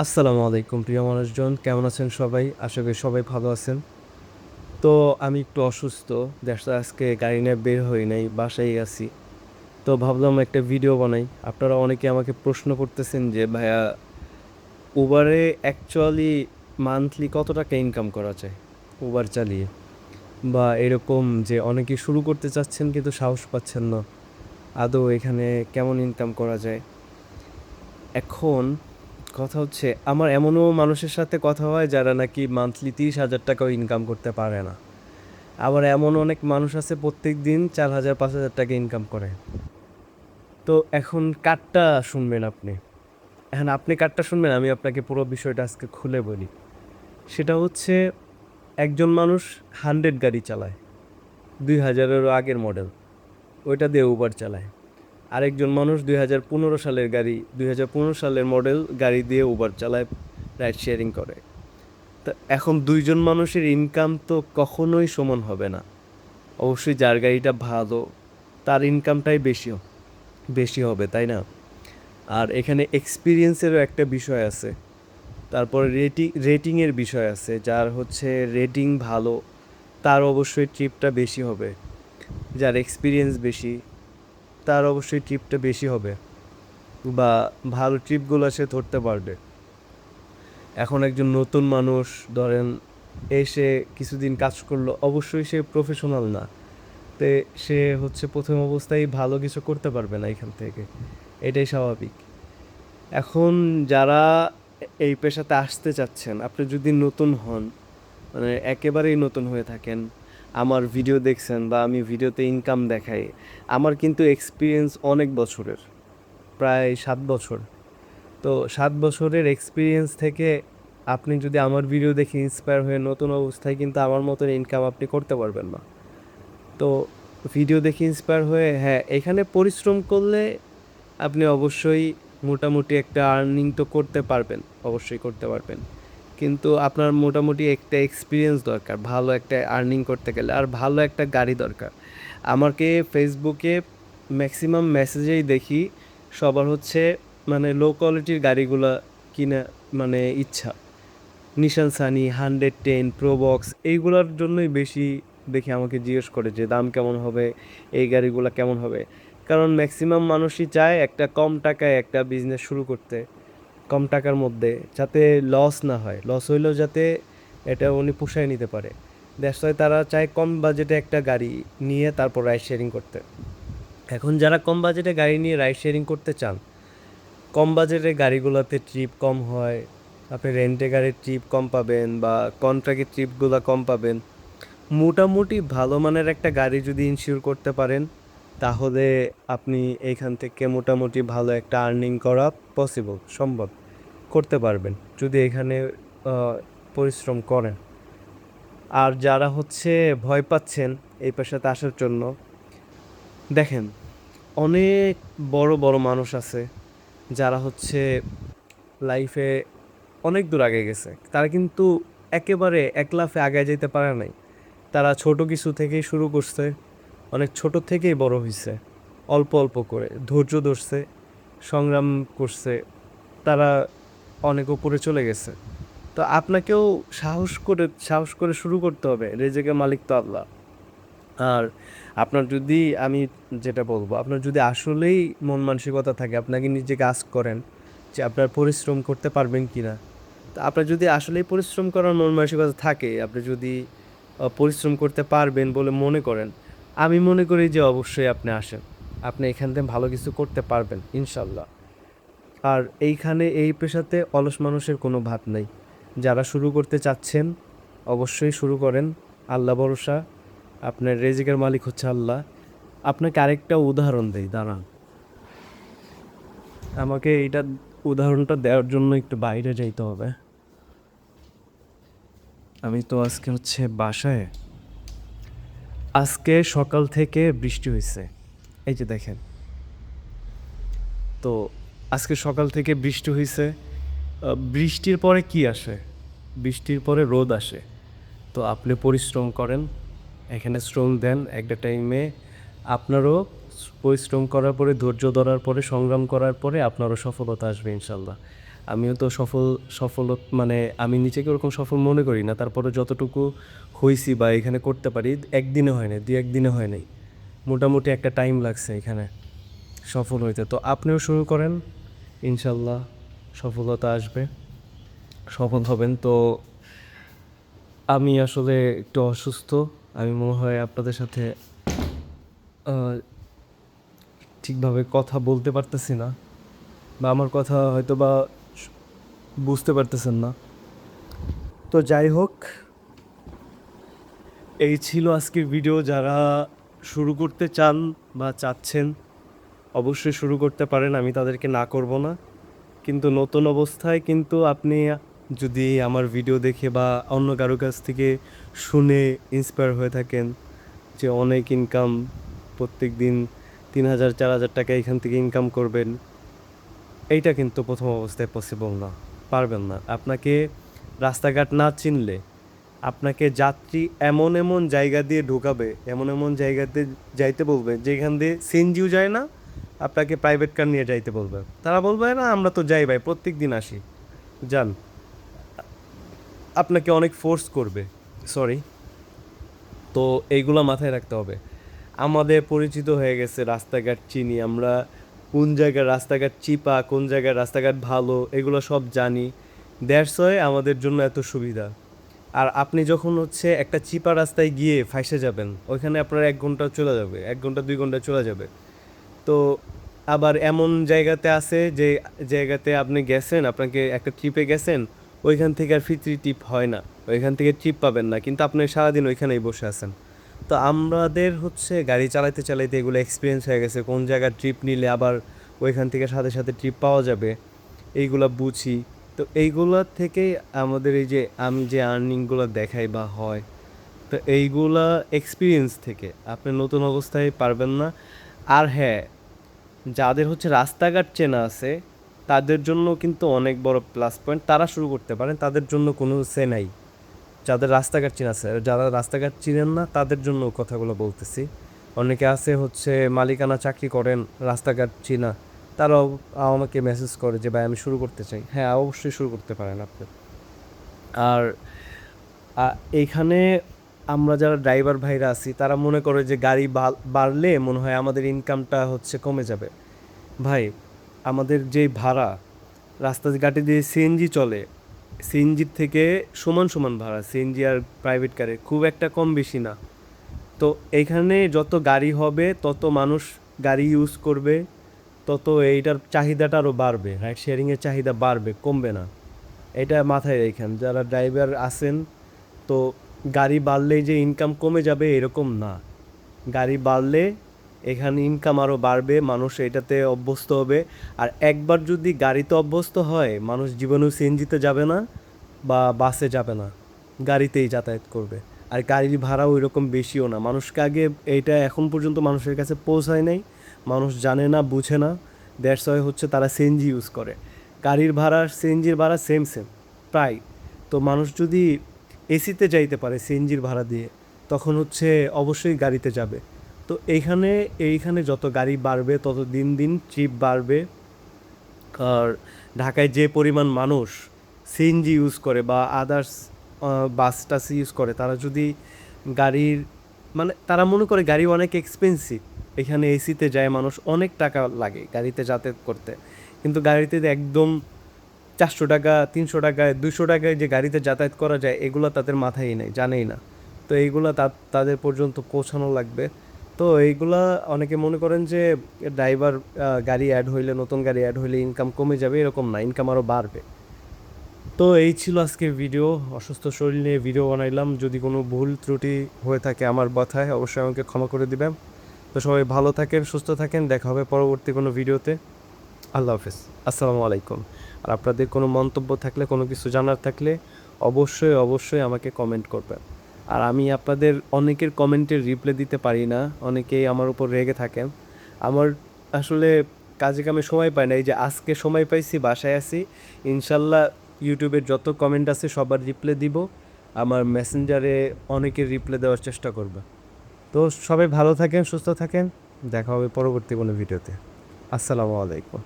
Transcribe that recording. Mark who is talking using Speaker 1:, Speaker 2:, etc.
Speaker 1: আসসালামু আলাইকুম প্রিয় মানুষজন, কেমন আছেন সবাই? আশা করি সবাই ভালো আছেন। তো আমি একটু অসুস্থ, দেখা আজকে গাড়ি নিয়ে বের হই নাই, বাসায় আছি। তো ভাবলাম একটা ভিডিও বানাই। আপনারা অনেকে আমাকে প্রশ্ন করতেছেন যে, ভাইয়া উবারে অ্যাকচুয়ালি মান্থলি কত টাকা ইনকাম করা যায়? উবার চালিয়ে। বা এরকম যে অনেকে শুরু করতে চাচ্ছেন কিন্তু সাহস পাচ্ছেন না। আদৌ এখানে কেমন ইনকাম করা যায়? এখন কথা হচ্ছে, আমার এমনও মানুষের সাথে কথা হয় যারা নাকি মান্থলি তিরিশ হাজার টাকাও ইনকাম করতে পারে না। আবার এমন অনেক মানুষ আছে প্রত্যেক দিন চার হাজার, পাঁচ হাজার টাকা ইনকাম করে। তো এখন কার্ডটা শুনবেন আপনি। এখন আপনি কার্ডটা শুনবেন, আমি আপনাকে পুরো বিষয়টা আজকে খুলে বলি। সেটা হচ্ছে, একজন মানুষ হান্ড্রেড গাড়ি চালায়, দুই হাজারেরও আগের মডেল ওইটা দিয়ে উবার চালায়। আরেকজন মানুষ দুই হাজার পনেরো সালের গাড়ি, দুই হাজার পনেরো সালের মডেল গাড়ি দিয়ে উবার চালায় রাইড শেয়ারিং করে। তা এখন দুইজন মানুষের ইনকাম তো কখনোই সমান হবে না। অবশ্যই যার গাড়িটা ভালো, তার ইনকামটাই বেশি বেশি হবে, তাই না? আর এখানে এক্সপিরিয়েন্সেরও একটা বিষয় আছে। তারপরে রেটিং রেটিংয়ের বিষয় আছে, যার হচ্ছে রেটিং ভালো, তার অবশ্যই ট্রিপটা বেশি হবে। যার এক্সপিরিয়েন্স বেশি তার অবশ্যই ট্রিপটা বেশি হবে। বা ভালো ট্রিপগুলো সে ধরতে পারবে। এখন একজন নতুন মানুষ, ধরেন, এসে কিছুদিন কাজ করল, অবশ্যই সে প্রফেশনাল না। তে সে হচ্ছে প্রথম অবস্থায় ভালো কিছু করতে পারবে না এখান থেকে। এটাই স্বাভাবিক। এখন যারা এই পেশাতে আসতে চাচ্ছেন, আপনি যদি নতুন হন মানে একেবারেই নতুন হয়ে থাকেন আমার ভিডিও দেখছেন বা আমি ভিডিওতে ইনকাম দেখাই, আমার কিন্তু এক্সপিরিয়েন্স অনেক বছরের, প্রায় সাত বছর। তো সাত বছরের এক্সপিরিয়েন্স থেকে আপনি যদি আমার ভিডিও দেখে ইন্সপায়ার হয়ে নতুন অবস্থায় কিন্তু আমার মতন ইনকাম আপনি করতে পারবেন না। তো ভিডিও দেখে ইন্সপায়ার হয়ে হ্যাঁ এখানে পরিশ্রম করলে আপনি অবশ্যই মোটামুটি একটা আর্নিং তো করতে পারবেন, অবশ্যই করতে পারবেন। কিন্তু আপনার মোটামুটি একটা এক্সপিরিয়েন্স দরকার, ভালো একটা আর্নিং করতে গেলে আর ভালো একটা গাড়ি দরকার। আমাকে ফেসবুকে ম্যাক্সিমাম মেসেজেই দেখি, সবার হচ্ছে মানে লো কোয়ালিটির গাড়িগুলো কিনা মানে ইচ্ছা। Nissan Sunny hundred ten Probox এইগুলোর জন্যই বেশি দেখি আমাকে জিজ্ঞেস করে যে দাম কেমন হবে, এই গাড়িগুলো কেমন হবে। কারণ ম্যাক্সিমাম মানুষই চায় একটা কম টাকায় একটা বিজনেস শুরু করতে। কম টাকার মধ্যে যাতে লস না হয়। লস হইলেও যাতে এটা উনি পুষায় নিতে পারে। দ্যাটস তারা চায় কম বাজেটে একটা গাড়ি নিয়ে তারপর রাইড শেয়ারিং করতে। এখন যারা কম বাজেটে গাড়ি নিয়ে রাইড শেয়ারিং করতে চান, কম বাজেটে গাড়িগুলোতে ট্রিপ কম হয়, আপনি রেন্টে গাড়ির ট্রিপ কম পাবেন বা কন্ট্রাক্টের ট্রিপগুলো কম পাবেন, মোটামুটি ভালো মানের একটা গাড়ি যদি ইনশিওর করতে পারেন তাহলে আপনি এইখান থেকে মোটামুটি ভালো একটা আর্নিং করা পসিবল সম্ভব। করতে পারবেন, যদি এখানে পরিশ্রম করেন। আর যারা হচ্ছে ভয় পাচ্ছেন এই পেশাতে আসার জন্য, দেখেন, অনেক বড় বড় মানুষ আছে যারা হচ্ছে লাইফে অনেক দূর আগে গেছে। তারা কিন্তু একেবারে এক লাফে আগে যেতে পারে নাই। তারা ছোট কিছু থেকেই শুরু করছে। অনেক ছোট থেকেই বড় হয়েছে অল্প অল্প করে। ধৈর্য ধরছে, সংগ্রাম করছে। তারা অনেক উপরে চলে গেছে। তো আপনাকেও সাহস করে সাহস করে শুরু করতে হবে, রেজেকে মালিক তো আল্লাহ। আর আপনার যদি, আমি যেটা বলব, আপনার যদি আসলেই মন মানসিকতা থাকে, আপনাকে নিজে কাজ করেন যে আপনার পরিশ্রম করতে পারবেন কি না তা আপনার যদি আসলেই পরিশ্রম করার মন মানসিকতা থাকে, আপনি যদি পরিশ্রম করতে পারবেন বলে মনে করেন আমি মনে করি যে অবশ্যই আপনি আসেন। আপনি এখান থেকে ভালো কিছু করতে পারবেন ইনশাল্লাহ আর এইখানে এই পেশাতে অলস মানুষের কোনো ভাত নেই। যারা শুরু করতে চাচ্ছেন, অবশ্যই শুরু করেন। আল্লাহ ভরসা। আপনার রেজিকের মালিক হচ্ছে আল্লাহ। আপনাকে আরেকটা উদাহরণ দেই, দাঁড়ান। আমাকে এইটা উদাহরণটা দেওয়ার জন্য একটু বাইরে যাইতে হবে। আমি তো আজকে হচ্ছে বাসায় আজকে সকাল থেকে বৃষ্টি হয়েছে। এই যে দেখেন। তো আজকে সকাল থেকে বৃষ্টি হয়েছে। বৃষ্টির পরে কি আসে? বৃষ্টির পরে রোদ আসে। তো আপনি পরিশ্রম করেন, এখানে শ্রম দেন একটা টাইমে আপনারও পরিশ্রম করার পরে, ধৈর্য ধরার পরে, সংগ্রাম করার পরে আপনারও সফলতা আসবে ইনশাল্লাহ। আমিও তো সফল সফল মানে আমি নিজেকে ওরকম সফল মনে করি না। তারপরে যতটুকু হয়েছি বা এখানে করতে পারি, একদিনে হয় নাই দুই একদিনে হয় নাই। মোটামুটি একটা টাইম লাগছে এখানে সফল হইতে। তো আপনিও শুরু করেন, ইনশাল্লাহ সফলতা আসবে, সফল হবেন। তো আমি আসলে একটু অসুস্থ, আমি মনে হয় আপনাদের সাথে ঠিকভাবে কথা বলতে পারতেছি না বা আমার কথা হয়তো বা বুঝতে পারতেছেন না। তো যাই হোক, এই ছিল আজকের ভিডিও যারা শুরু করতে চান বা চাচ্ছেন, অবশ্যই শুরু করতে পারেন। আমি তাদেরকে না করব না। কিন্তু নতুন অবস্থায় কিন্তু আপনি যদি আমার ভিডিও দেখে বা অন্য কারও কাছ থেকে শুনে ইন্সপায়ার হয়ে থাকেন যে অনেক ইনকাম প্রত্যেক দিন তিন হাজার, চার হাজার টাকা এখান থেকে ইনকাম করবেন। এইটা কিন্তু প্রথম অবস্থায় পসিবল না। পারবেন না। আপনাকে রাস্তাঘাট না চিনলে আপনাকে যাত্রী এমন এমন জায়গা দিয়ে ঢোকাবে, এমন এমন জায়গাতে যাইতে বলবে, যেখান দিয়ে সিএনজিও যায় না, আপনাকে প্রাইভেট কার নিয়ে যাইতে বলবে। তারা বলবে, না, আমরা তো যাই ভাই, প্রত্যেক দিন আসি। যান। আপনাকে অনেক ফোর্স করবে। সরি তো এইগুলো মাথায় রাখতে হবে। আমাদের পরিচিত হয়ে গেছে রাস্তাঘাট চিনি। আমরা কোন জায়গার রাস্তাঘাট চিপা, কোন জায়গার রাস্তাঘাট ভালো, এগুলো সব জানি। দ্যাটস হয় আমাদের জন্য এত সুবিধা। আর আপনি যখন হচ্ছে একটা চিপা রাস্তায় গিয়ে ফাইসে যাবেন, ওইখানে আপনার এক ঘণ্টা চলে যাবে, এক ঘণ্টা, দুই ঘণ্টা চলে যাবে। তো আবার এমন জায়গাতে আছে যে জায়গাতে আপনি গেছেন, আপনাকে একটা ট্রিপে গেছেন, ওইখান থেকে আর ফিত্রি টিপ হয় না। ওইখান থেকে ট্রিপ পাবেন না, কিন্তু আপনি সারাদিন ওইখানেই বসে আছেন। তো আমাদের হচ্ছে গাড়ি চালাইতে চালাইতে এগুলো এক্সপিরিয়েন্স হয়ে গেছে। কোন জায়গায় ট্রিপ নিলে আবার ওইখান থেকে সাথে সাথে ট্রিপ পাওয়া যাবে, এইগুলা বুঝি। তো এইগুলা থেকে আমাদের এই যে আমি যে আর্নিংগুলো দেখাই বা হয়, তো এইগুলা এক্সপিরিয়েন্স থেকে। আপনি নতুন অবস্থায় পারবেন না। আর হ্যাঁ যাদের হচ্ছে রাস্তাঘাট চেনা আছে, তাদের জন্য কিন্তু অনেক বড় প্লাস পয়েন্ট তারা শুরু করতে পারেন, তাদের জন্য কোনো সে নাই। যাদের রাস্তাঘাট চেনা আছে, যারা রাস্তাঘাট চিনেন না, তাদের জন্য কথাগুলো বলতেছি। অনেকে আছে হচ্ছে, মালিকানা চাকরি করেন, রাস্তাঘাট চিনা, তারাও আমাকে মেসেজ করে যে, ভাই, আমি শুরু করতে চাই। হ্যাঁ অবশ্যই শুরু করতে পারেন আপনি। আর এইখানে আমরা যারা ড্রাইভার ভাইরা আছি, তারা মনে করে যে, গাড়ি বাড়লে মনে হয় আমাদের ইনকামটা হচ্ছে কমে যাবে। ভাই, আমাদের যে ভাড়া, রাস্তাঘাটে যে সিএনজি চলে সিএনজির থেকে সমান সমান ভাড়া, সিএনজি আর প্রাইভেট কারে খুব একটা কম বেশি না। তো এইখানে যত গাড়ি হবে, তত মানুষ গাড়ি ইউজ করবে, তত এইটার চাহিদাটা আরও বাড়বে রাইড শেয়ারিংয়ের চাহিদা বাড়বে, কমবে না। এটা মাথায় রেখেন, যারা ড্রাইভার আছেন, তো গাড়ি বাড়লেই যে ইনকাম কমে যাবে এরকম না। গাড়ি বাড়লে এখানে ইনকাম আরও বাড়বে, মানুষ এটাতে অভ্যস্ত হবে। আর একবার যদি গাড়িতে অভ্যস্ত হয়, মানুষ জীবনেও সিএনজিতে যাবে না বা বাসে যাবে না, গাড়িতেই যাতায়াত করবে। আর গাড়ির ভাড়া ওই রকম বেশিও না। মানুষকে আগে এইটা এখন পর্যন্ত মানুষের কাছে পৌঁছায় নাই। মানুষ জানে না, বুঝে না। দ্যাটস ওয়াই হচ্ছে তারা সিএনজি ইউজ করে। গাড়ির ভাড়া সিএনজির ভাড়া সেম সেম প্রায়। তো মানুষ যদি এসিতে যাইতে পারে সিএনজির ভাড়া দিয়ে, তখন হচ্ছে অবশ্যই গাড়িতে যাবে। তো এইখানে এইখানে যত গাড়ি বাড়বে, তত দিন দিন ট্রিপ বাড়বে। আর ঢাকায় যে পরিমাণ মানুষ সিএনজি ইউজ করে বা আদার্স বাস টাস ইউজ করে, তারা যদি গাড়ির মানে তারা মনে করে গাড়ি অনেক এক্সপেন্সিভ এখানে এসিতে যায় মানুষ অনেক টাকা লাগে গাড়িতে যাতায়াত করতে। কিন্তু গাড়িতে একদম চারশো টাকা, তিনশো টাকায় দুশো টাকায় যে গাড়িতে যাতায়াত করা যায়, এগুলো তাদের মাথায় নেই, জানেই না। তো এইগুলো তাদের পর্যন্ত পৌঁছানো লাগবে। তো এইগুলা অনেকে মনে করেন যে ড্রাইভার গাড়ি অ্যাড হইলে, নতুন গাড়ি অ্যাড হইলে ইনকাম কমে যাবে, এরকম না ইনকাম আরও বাড়বে। তো এই ছিল আজকে ভিডিও অসুস্থ শরীর নিয়ে ভিডিও বানাইলাম। যদি কোনো ভুল ত্রুটি হয়ে থাকে আমার কথায়, অবশ্যই আমাকে ক্ষমা করে দিবেন। তো সবাই ভালো থাকেন, সুস্থ থাকেন, দেখা হবে পরবর্তী কোনো ভিডিওতে আল্লাহ হাফেজ। আসসালামু আলাইকুম। আর আপনাদের কোনো মন্তব্য থাকলে, কোনো কিছু জানার থাকলে, অবশ্যই অবশ্যই আমাকে কমেন্ট করবেন। আর আমি আপনাদের অনেকের কমেন্টের রিপ্লাই দিতে পারি না, অনেকেই আমার উপর রেগে থাকেন। আমার আসলে কাজে কামে সময় পাই না, এই যে আজকে সময় পাইছি, বাসায় আছি, ইনশাল্লাহ ইউটিউবের যত কমেন্ট আছে সবার রিপ্লাই দিব, আমার মেসেঞ্জারে অনেকের রিপ্লাই দেওয়ার চেষ্টা করবে। তো সবাই ভালো থাকেন, সুস্থ থাকেন, দেখা হবে পরবর্তী কোনো ভিডিওতে আসসালামু আলাইকুম।